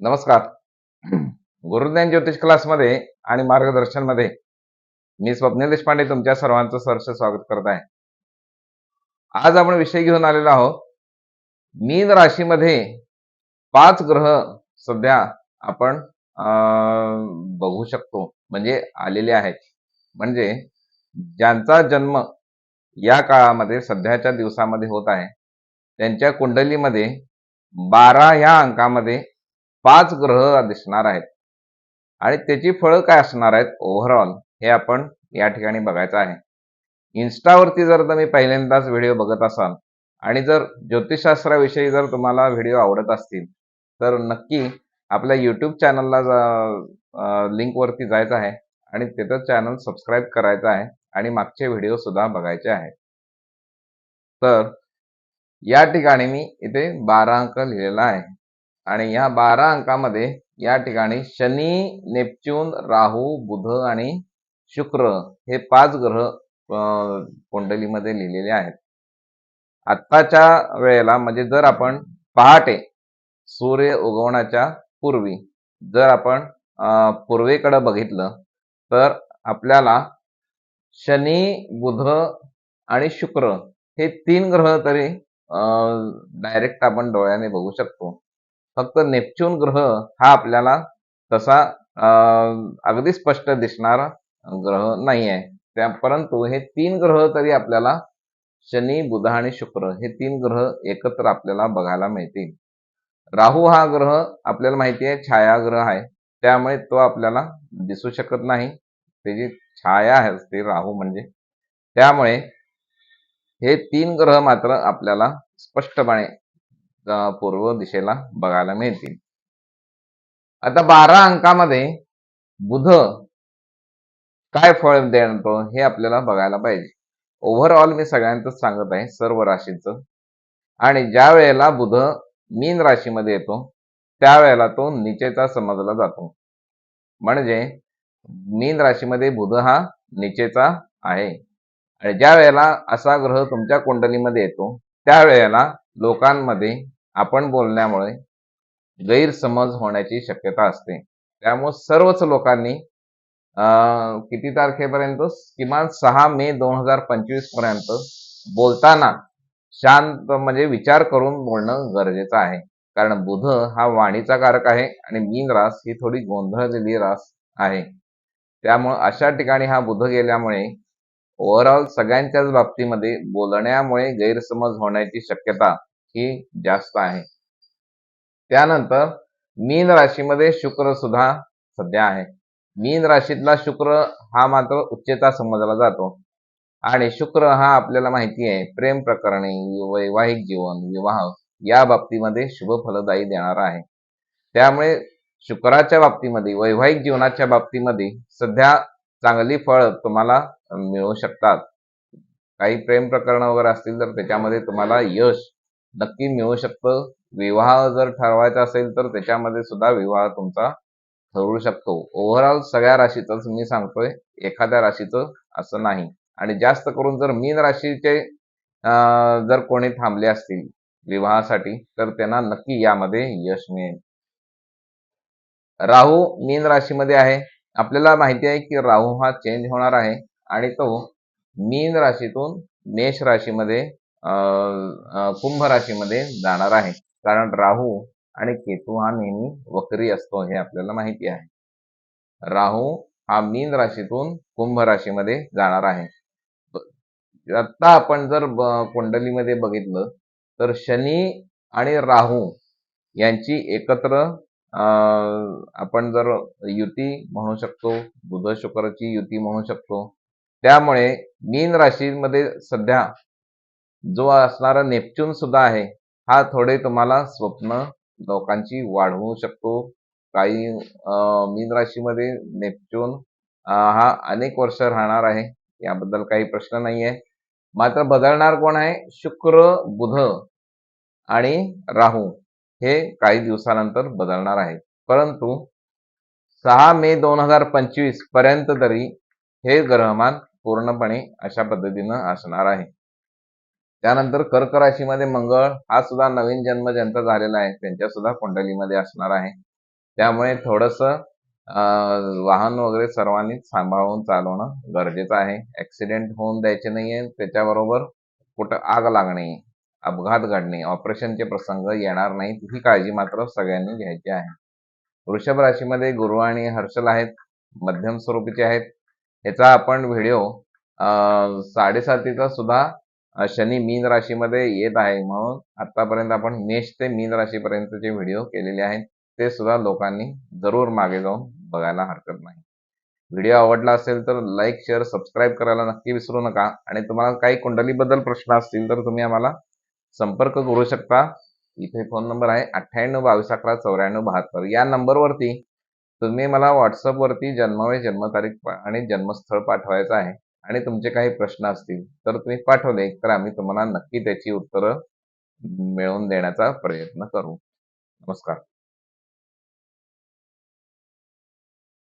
नमस्कार. गुरुज्ञान ज्योतिष क्लासमध्ये आणि मार्गदर्शनमध्ये मी स्वप्नील देशपांडे तुमच्या सर्वांचं सहर्ष स्वागत करत आहे. आज आपण विषय घेऊन आलेलो आहोत. मीन राशीमध्ये पाच ग्रह सध्या आपण अं, बघू शकतो. म्हणजे आलेले आहेत. म्हणजे ज्यांचा जन्म या काळामध्ये सध्याच्या दिवसामध्ये होत आहे. त्यांच्या कुंडलीमध्ये बारा ह्या अंकामध्ये पाच ग्रह दिसणार आहेत. आणि त्याची फळं काय असणार आहेत? ओव्हरऑल हे आपण या ठिकाणी बघायचं आहे. इन्स्टावरती जर तुम्ही पहिल्यांदाच व्हिडिओ बघत असाल आणि जर ज्योतिषशास्त्राविषयी जर तुम्हाला व्हिडिओ आवडत असतील तर नक्की आपल्या यूट्यूब चॅनलला लिंकवरती जायचं आहे आणि तिथं चॅनल सबस्क्राईब करायचं आहे आणि मागचे व्हिडिओ सुद्धा बघायचे आहेत. तर या ठिकाणी मी इथे बारा अंक लिहिलेला आहे. आणि या बारा अंकामध्ये या ठिकाणी शनी नेपच्यून राहू बुध आणि शुक्र हे पाच ग्रह कुंडलीमध्ये लिहिलेले आहेत. आत्ताच्या वेळेला म्हणजे जर आपण पहाटे सूर्य उगवण्याच्या पूर्वी जर आपण पूर्वेकडे बघितलं तर आपल्याला शनी बुध आणि शुक्र हे तीन ग्रह तरी डायरेक्ट आपण डोळ्याने बघू शकतो. फक्त नेपच्यून ग्रह हा आपल्याला तसा अं, अगदी स्पष्ट दिसणारा ग्रह नाही आहे त्या परंतु हे तीन ग्रह तरी आपल्याला शनी बुध आणि शुक्र हे तीन ग्रह एकत्र आपल्याला बघायला मिळतील. राहू हा ग्रह आपल्याला माहिती आहे छायाग्रह आहे. त्यामुळे तो आपल्याला दिसू शकत नाही. त्याची छाया आहे असते राहू म्हणजे. त्यामुळे हे तीन ग्रह मात्र आपल्याला स्पष्टपणे पूर्व दिशेला बघायला मिळतील. आता बारा अंकामध्ये बुध काय फळ देतो हे आपल्याला बघायला पाहिजे. ओव्हरऑल मी सगळ्यांचं सांगत आहे सर्व राशीचं. आणि ज्या वेळेला बुध मीन राशीमध्ये येतो त्यावेळेला तो निचेचा समजला जातो. म्हणजे मीन राशीमध्ये बुध हा निचेचा आहे. आणि ज्या वेळेला असा ग्रह तुमच्या कुंडलीमध्ये येतो त्यावेळेला लोकांमध्ये आपण बोलण्यामुळे गैरसमज होण्याची शक्यता असते. त्यामुळे सर्वच लोकांनी अं, किती तारखेपर्यंत? किमान सहा मे दोन हजार पंचवीसपर्यंत बोलताना शांत म्हणजे विचार करून बोलणं गरजेचं आहे. कारण बुध हा वाणीचा कारक आहे आणि मीन रास ही थोडी गोंधळलेली रास आहे. त्यामुळं अशा ठिकाणी हा बुध गेल्यामुळे ओव्हरऑल सगळ्यांच्याच बाबतीमध्ये बोलण्यामुळे गैरसमज होण्याची शक्यता ही जास्त आहे. त्यानंतर मीन राशीमध्ये शुक्र सुद्धा सध्या आहे. मीन राशीतला शुक्र हा मात्र उच्चता समजला जातो. आणि शुक्र हा आपल्याला माहिती आहे प्रेम प्रकरणे वैवाहिक जीवन विवाह या बाबतीमध्ये शुभ फलदायी देणार आहे. त्यामुळे शुक्राच्या बाबतीमध्ये वैवाहिक जीवनाच्या बाबतीमध्ये सध्या चांगली फळ तुम्हाला मिळू शकतात. काही प्रेम प्रकरण वगैरे असतील तर त्याच्यामध्ये तुम्हाला यश नक्की मिळू शकतं. विवाह जर ठरवायचा असेल तर त्याच्यामध्ये सुद्धा विवाह तुमचा ठरू शकतो. ओव्हरऑल सगळ्या राशीचंच मी सांगतोय. एखाद्या राशीचं असं नाही. आणि जास्त करून जर मीन राशीचे जर कोणी थांबले असतील विवाहासाठी तर त्यांना नक्की यामध्ये यश मिळेल. राहू मीन राशीमध्ये आहे. आपल्याला माहिती आहे की राहू हा चेंज होणार आहे. आणि तो मीन राशीतून मेष राशीमध्ये कुंभ राशीमध्ये जाणार आहे. कारण राहू आणि केतू हा नेहमी वक्री असतो हे आपल्याला माहिती आहे. राहू हा मीन राशीतून कुंभ राशीमध्ये जाणार आहे. आता आपण जर कुंडलीमध्ये बघितलं तर शनी आणि राहू यांची एकत्र आपण जर युती म्हणू शकतो बुध शुक्रची युती म्हणू शकतो त्यामुळे मीन राशीमध्ये सध्या जो असणारा नेपच्यून सुद्धा आहे हा थोडे तुम्हाला स्वप्न लोकांची वाढवू शकतो. काही अं, मीन राशीमध्ये नेपच्यून हा अनेक वर्ष राहणार आहे याबद्दल काही प्रश्न नाही आहे मात्र बदलणार कोण आहे? शुक्र बुध आणि राहू हे काही दिवसानंतर बदलणार आहे परंतु सहा मे दोन हजार पंचवीसपर्यंत तरी हे ग्रहमान पूर्णपणे अशा पद्धतीनं असणार आहे. त्यानंतर कर्क राशीमध्ये मंगळ हा सुद्धा नवीन जन्म ज्यांचा झालेला आहे त्यांच्या सुद्धा कुंडलीमध्ये असणार आहे. त्यामुळे थोडस वाहन वगैरे सर्वांनी सांभाळून चालवणं गरजेचं आहे. ऍक्सिडेंट होऊन द्यायचे नाहीये त्याच्याबरोबर कुठं आग लागणे अपघात घडणे ऑपरेशनचे प्रसंग येणार नाहीत ही काळजी मात्र सगळ्यांनी घ्यायची आहे. वृषभ राशीमध्ये गुरु आणि हर्षल आहेत मध्यम स्वरूपीचे आहेत. याचा आपण व्हिडिओ साडेसातीचा सुद्धा शनी मीन राशीमध्ये येत आहे म्हणून आतापर्यंत आपण मेष ते मीन राशीपर्यंत जे व्हिडिओ केलेले आहेत. ते सुद्धा लोकांनी जरूर मागे जाऊन बघायला हरकत नाही. व्हिडिओ आवडला असेल तर लाईक शेअर सबस्क्राईब करायला नक्की विसरू नका. आणि तुम्हाला काही कुंडलीबद्दल प्रश्न असतील तर तुम्ही आम्हाला संपर्क करू शकता. इथे फोन नंबर आहे अठ्ठ्याण्णव बावीस अकरा चौऱ्याण्णव बहात्तर. या नंबरवरती तुम्ही मला व्हॉट्सअपवरती जन्मवेळ जन्मतारीख आणि जन्मस्थळ पाठवायचं आहे. आणि तुमचे काही प्रश्न असतील तर तुम्ही पाठवले तर आम्ही तुम्हाला नक्की त्याची उत्तरं मिळवून देण्याचा प्रयत्न करू. नमस्कार.